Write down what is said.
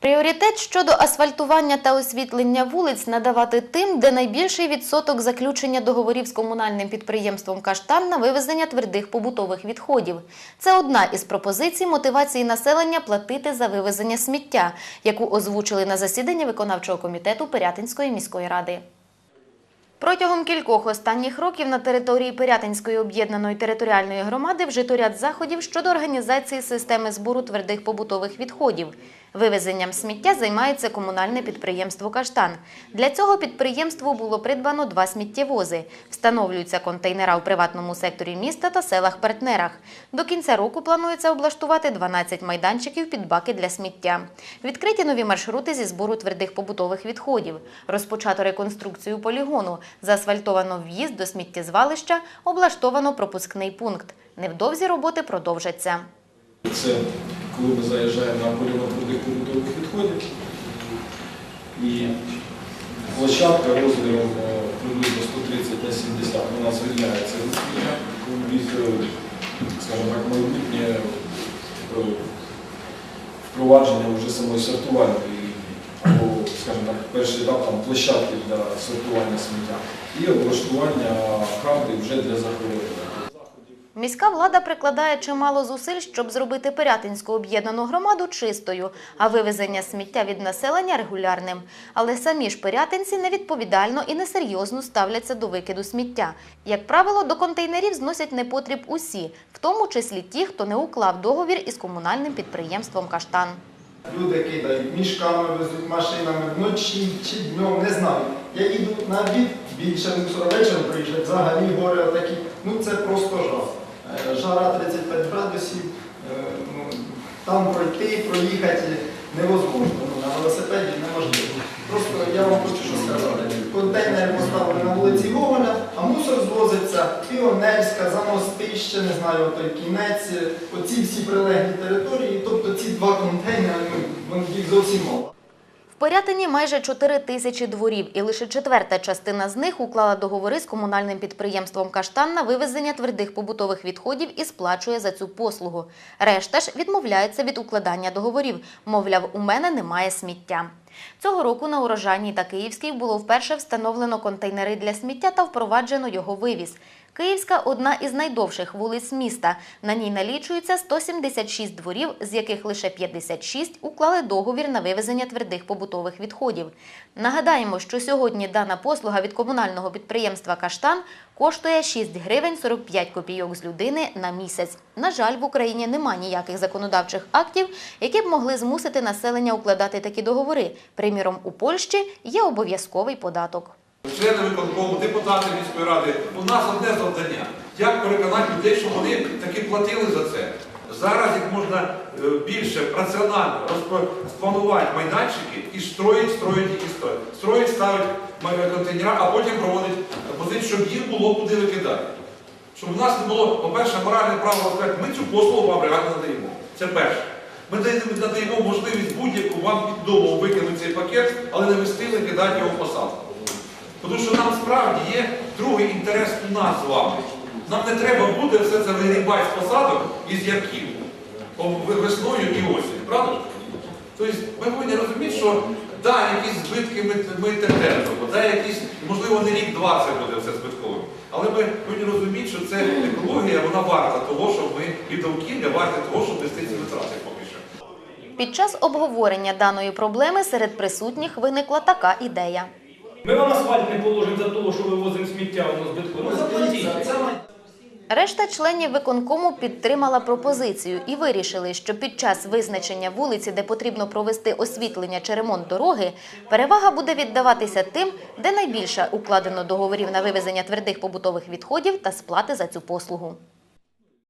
Пріоритет щодо асфальтування та освітлення вулиць надавати тим, де найбільший відсоток заключення договорів з комунальним підприємством «Каштан» на вивезення твердих побутових відходів. Це одна із пропозицій мотивації населення платити за вивезення сміття, яку озвучили на засіданні виконавчого комітету Пирятинської міської ради. Протягом кількох останніх років на території Пирятинської об'єднаної територіальної громади вжито ряд заходів щодо організації системи збору твердих побутових відходів. Вивезенням сміття займається комунальне підприємство «Каштан». Для цього підприємству було придбано два сміттєвози. Встановлюються контейнера у приватному секторі міста та селах-партнерах. До кінця року планується облаштувати 12 майданчиків під баки для сміття. Відкриті нові маршрути зі збору твердих побутових відходів. Розпочато реконструкцію полігону. Заасфальтовано в'їзд до сміттєзвалища, облаштовано пропускний пункт. Невдовзі роботи продовжаться. Це коли ми заїжджаємо на полігон твердих побутових відходів. І площадка розміром е, приблизно 130 на 70 вона звільняється від е, скажімо так, майбутнє впровадження вже самої сортувальної. Або, скажімо так, перший етап там площадки для сортування сміття і облаштування карти вже для захоронення. Міська влада прикладає чимало зусиль, щоб зробити Пирятинську об'єднану громаду чистою, а вивезення сміття від населення регулярним. Але самі ж пирятинці невідповідально і несерйозно ставляться до викиду сміття. Як правило, до контейнерів зносять непотріб усі, в тому числі ті, хто не уклав договір із комунальним підприємством «Каштан». Люди кидають мішками, везуть машинами вночі чи днем, не знаю. Я їду на обід, більше мусора вечором приїжджають, взагалі гори отакі. Ну це просто жах. Е, Жара 35 градусів, е, ну, там пройти, проїхати невозможно. Ну, на велосипеді неможливо. Просто я вам хочу що сказати. Контейнери поставили на вулиці Гоголя, а мусор звозиться Піонерська, Замостище, не знаю, той кінець, оці всі прилеглі території, тобто ці два контейнери, ну, їх зовсім мало. Пирятині майже 4 тисячі дворів, і лише четверта частина з них уклала договори з комунальним підприємством «Каштан» на вивезення твердих побутових відходів і сплачує за цю послугу. Решта ж відмовляється від укладання договорів. Мовляв, у мене немає сміття. Цього року на Урожайній та Київській було вперше встановлено контейнери для сміття та впроваджено його вивіз. Київська – одна із найдовших вулиць міста. На ній налічується 176 дворів, з яких лише 56 уклали договір на вивезення твердих побутових відходів. Нагадаємо, що сьогодні дана послуга від комунального підприємства «Каштан» коштує 6 гривень 45 копійок з людини на місяць. На жаль, в Україні нема ніяких законодавчих актів, які б могли змусити населення укладати такі договори. Приміром, у Польщі є обов'язковий податок. Члени виконкому, депутати міської ради, у нас одне завдання. Як переконати людей, щоб вони таки платили за це. Зараз їх можна е, більше раціонально спланувати майданчики і строїть, строїть і строїть. Строїть, ставить контейнера, а потім проводить позицію, щоб їм було куди викидати. Щоб у нас не було, по-перше, моральне право сказати, ми цю послугу вам реально надаємо. Це перше. Ми надаємо можливість будь-яку вам під домом викинути цей пакет, але не вести не кидати його в посадку. Тому що нам справді є другий інтерес у нас з вами. Нам не треба буде все це вигрібати з посадок і з ярків весною і осінь, правда? Тобто ми повинні розуміти, що да, якісь збитки ми, ми терпимо, да, якісь, можливо, не рік-два це буде все збитковим. Але ми повинні розуміти, що це екологія, вона варта того, щоб ми і довкілля варта того, щоб нести ці витрати поки що. Під час обговорення даної проблеми серед присутніх виникла така ідея. Ми вам асфальт не положимо за того, що вивозимо сміття, воно збитково. Ну, заплатіть. Решта членів виконкому підтримала пропозицію і вирішили, що під час визначення вулиці, де потрібно провести освітлення чи ремонт дороги, перевага буде віддаватися тим, де найбільше укладено договорів на вивезення твердих побутових відходів та сплати за цю послугу.